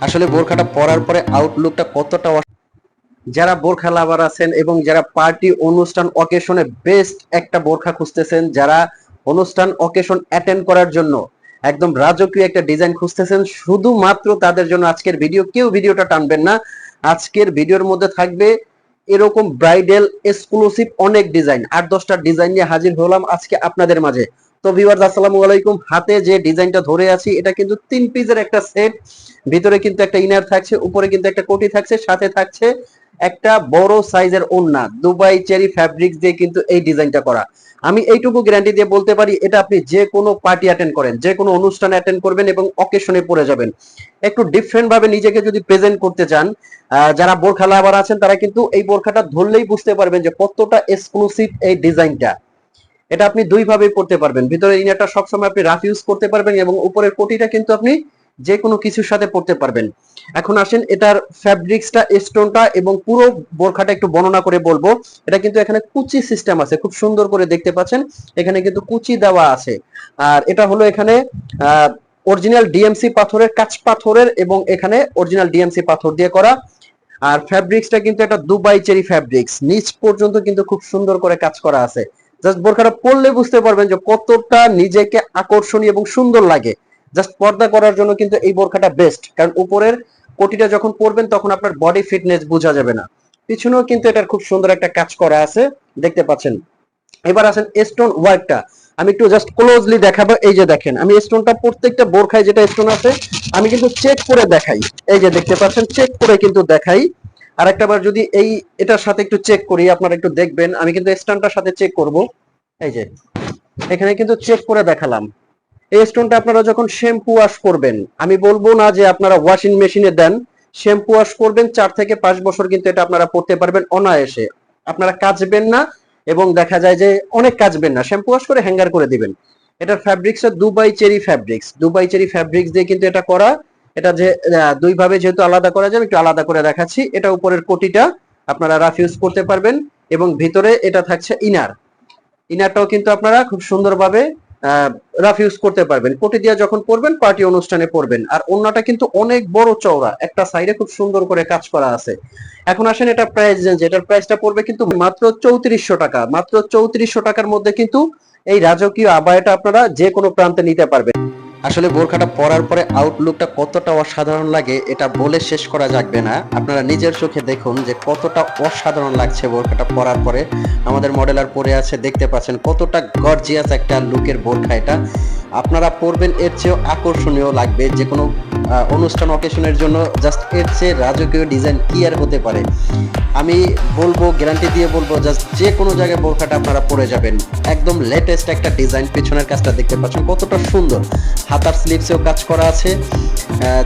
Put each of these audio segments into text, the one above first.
আসলে বোরখাটা পরার পরে আউটলুকটা কতটা যারা বোরখা লাভার আছেন এবং যারা পার্টি, অনুষ্ঠান অকেশনে বেস্ট একটা বোরখা খুঁজতেছেন, যারা অনুষ্ঠান অকেশন অ্যাটেন্ড করার জন্য একদম রাজকীয় একটা ডিজাইন খুঁজতেছেন, শুধুমাত্র তাদের জন্য আজকের ভিডিও কেউ ভিডিওটা টানবেন না। আজকের ভিডিওর মধ্যে থাকবে এরকম ব্রাইডাল এক্সক্লুসিভ অনেক ডিজাইন আট, দশটা ডিজাইন নিয়ে হাজির হলাম আজকে আপনাদের মাঝে। তো ভিউয়ার্স আসসালামু আলাইকুম। হাতে যে ডিজাইনটা ধরে আছি, এটা কিন্তু তিন পিসের একটা সেট ভিতরে কিন্তু একটা ইনার থাকছে, উপরে কিন্তু একটা কোটি থাকছে, সাথে থাকছে একটা বড় সাইজের ওন্না দুবাই চেরি ফ্যাব্রিক্স দিয়ে কিন্তু এই ডিজাইনটা করা। আমি এইটুকু গ্যারান্টি দিয়ে বলতে পারি, এটা আপনি যে কোনো পার্টি অ্যাটেন্ড করেন যে কোনো অনুষ্ঠান অ্যাটেন্ড করবেন এবং অকেশনে পরে যাবেন। একটু ডিফারেন্ট ভাবে নিজেকে যদি প্রেজেন্ট করতে চান যারা বোরখা লাভার আছেন, তারা কিন্তু এই বোরখাটা ধরলেই বুঝতে পারবেন যে কতটা এক্সক্লুসিভ এই ডিজাইনটা। এটা আপনি দুই ভাবে পড়তে পারবেন। ভিতরে ইনারটা সবসময় আপনি রাফ ইউজ করতে পারবেন এবং উপরের কোটিটা কিন্তু আপনি যে কোনো কিছুর সাথে পড়তে পারবেন। এখন আসেন, এটার ফ্যাব্রিক্সটা স্টোনটা এবং পুরো বোরখাটা একটু বর্ণনা করে বলব। এটা কিন্তু এখানে কুচি সিস্টেম আছে, খুব সুন্দর করে দেখতে পাচ্ছেন। এখানে কিন্তু কুচি দেওয়া আছে। আর এটা হলো এখানে অরিজিনাল ডিএমসি পাথরের, কাঁচ পাথরের এবং এখানে অরিজিনাল ডিএমসি পাথর দিয়ে করা। আর ফ্যাব্রিক্সটা কিন্তু একটা দুবাই চেরি ফ্যাব্রিক্স নিচ পর্যন্ত কিন্তু খুব সুন্দর করে কাজ করা আছে। জাস্ট বোরখাটা পরলে বুঝতে পারবেন যে কতটা নিজেকে আকর্ষণীয় এবং সুন্দর লাগে। জাস্ট পর্দা করার জন্য কিন্তু এই বোরখাটা বেস্ট কারণ উপরের কোটিটা যখন পরবেন তখন আপনার বডি ফিটনেস বোঝা যাবে না। পিছনেও কিন্তু এটার খুব সুন্দর একটা কাজ করা আছে, দেখতে পাচ্ছেন। এবার আছেন স্টোন ওয়ার্কটা আমি একটু জাস্ট ক্লোজলি দেখাবো, এই যে দেখেন, আমি স্টোনটা প্রত্যেকটা বোরখায় যেটা স্টোন আছে, আমি কিন্তু চেক করে দেখাই। এই যে দেখতে পাচ্ছেন চেক করে কিন্তু দেখাই। আর একটা বার যদি এই, এটার সাথে একটু চেক করি, আপনারা একটু দেখবেন। আমি কিন্তু স্টোনটার সাথে চেক করব। এই যে, এখানে কিন্তু চেক করে দেখালাম। এই স্টোনটা আপনারা যখন শ্যাম্পু ওয়াশ করবেন, আমি বলব না যে আপনারা ওয়াশিং মেশিনে দেন। শ্যাম্পু ওয়াশ করবেন, চার থেকে পাঁচ বছর কিন্তু এটা আপনারা পড়তে পারবেন অনায়াসে। আপনারা কাচবেন না এবং দেখা যায় যে অনেক কাচবেন না। শ্যাম্পু ওয়াশ করে হ্যাঙ্গার করে দিবেন। এটার fabrics Dubai cherry fabrics Dubai cherry fabrics দিয়ে কিন্তু এটা করা এটা যে দুই ভাবে যেহেতু আলাদা করা যাবে, একটু আলাদা করে দেখাচ্ছি। এটা উপরের কোটিটা আপনারা রাফ ইউজ করতে পারবেন এবং ভিতরে এটা থাকছে ইনার ইনারটাও কিন্তু আপনারা খুব সুন্দরভাবে রাফ ইউজ করতে পারবেন। কোটি দিয়ে যখন পরবেন পার্টি অনুষ্ঠানে পরবেন আর অন্যটা কিন্তু অনেক বড় চওড়া। একটা সাইডে খুব সুন্দর করে কাজ করা আছে। এখন আসেন এটা প্রাইস রেঞ্জ এটার প্রাইসটা পড়বে কিন্তু মাত্র চৌত্রিশশো টাকা। মাত্র চৌত্রিশশো টাকার মধ্যে কিন্তু এই রাজকীয় আবায়টা আপনারা যে কোনো প্রান্তে নিতে পারবেন। আসলে বোরখাটা পরার পরে আউটলুকটা কতটা অসাধারণ লাগে, এটা বলে শেষ করা যাবে না। আপনারা নিজের চোখে দেখুন যে কতটা অসাধারণ লাগছে বোরখাটা পরার পরে। আমাদের মডেলার পরে আছে, দেখতে পাচ্ছেন কতটা গর্জিয়াস একটা লুকের বোরখা এটা। আপনারা পরবেন এর চেয়েও আকর্ষণীয় লাগবে যে কোনো অনুষ্ঠান অকেশনের জন্য জাস্ট এর চেয়ে রাজকীয় ডিজাইন কি আর হতে পারে? আমি বলব গ্যারান্টি দিয়ে বলব জাস্ট যে কোনো জায়গায় বোরখাটা আপনারা পরে যাবেন। একদম লেটেস্ট একটা ডিজাইন পিছনের কাজটা দেখতে পাচ্ছেন, কতটা সুন্দর। হাতার স্লিভসেও কাজ করা আছে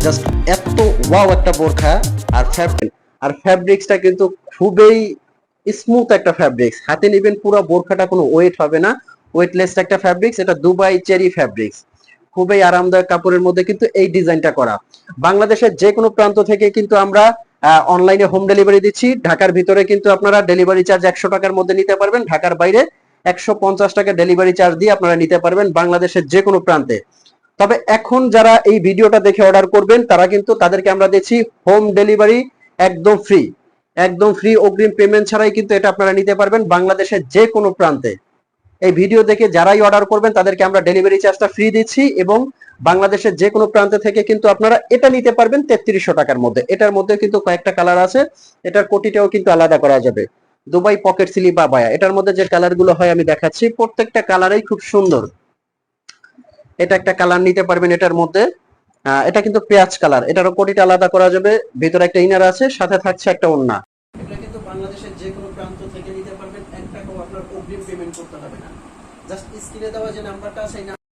জাস্ট এত ওয়াও একটা বোরখা আর ফ্যাব্রিক আর ফ্যাব্রিক্সটা কিন্তু খুবই স্মুথ একটা ফ্যাব্রিক্স হাতে নেবেন পুরো বোরখাটা, কোনো ওয়েট হবে না। ওয়েটলেস একটা ফ্যাব্রিক্স এটা দুবাই চেরি ফ্যাব্রিক্স খুবই আরামদায়ক কাপড়ের মধ্যে কিন্তু এই ডিজাইনটা করা। বাংলাদেশের যে কোনো প্রান্ত থেকে কিন্তু আমরা অনলাইনে হোম ডেলিভারি দিচ্ছি। ঢাকার ভিতরে কিন্তু আপনারা ডেলিভারি চার্জ একশো টাকার মধ্যে নিতে পারবেন। ঢাকার বাইরে একশো পঞ্চাশ টাকা ডেলিভারি চার্জ দিয়ে আপনারা নিতে পারবেন বাংলাদেশের যে কোনো প্রান্তে। তবে এখন যারা এই ভিডিওটা দেখে অর্ডার করবেন, তারা কিন্তু তাদেরকে আমরা দিচ্ছি হোম ডেলিভারি একদম ফ্রি একদম ফ্রি অগ্রিম পেমেন্ট ছাড়াই কিন্তু এটা আপনারা নিতে পারবেন বাংলাদেশের যে কোনো প্রান্তে। এই ভিডিও দেখে যারাই অর্ডার করবেন, তাদেরকে আমরা ডেলিভারি চার্জটা ফ্রি দিচ্ছি এবং বাংলাদেশের যে কোনো প্রান্ত থেকে কিন্তু আপনারা এটা নিতে পারবেন তেত্রিশশো টাকার মধ্যে। এটার মধ্যে কিন্তু কয়েকটা কালার আছে, এটার কোটিটাও কিন্তু আলাদা করা যাবে। দুবাই পকেট সিলি বা বায়া। এটার মধ্যে যে কালারগুলো হয় আমি দেখাচ্ছি, প্রত্যেকটা কালারই খুব সুন্দর। এটা একটা কালার নিতে পারবেন এটার মধ্যে। এটা কিন্তু পেঁয়াজ কালার এটারও কোটিটা আলাদা করা যাবে। ভিতরে একটা ইনার আছে, সাথে থাকছে একটা ওন্না এটা কিন্তু বাংলাদেশের যে কোনো প্রান্ত থেকে নিতে পারবেন এক টাকাও আপনার অগ্রিম পেমেন্ট করতে হবে না জাস্ট স্ক্রিনে দেওয়া যে নাম্বারটা এই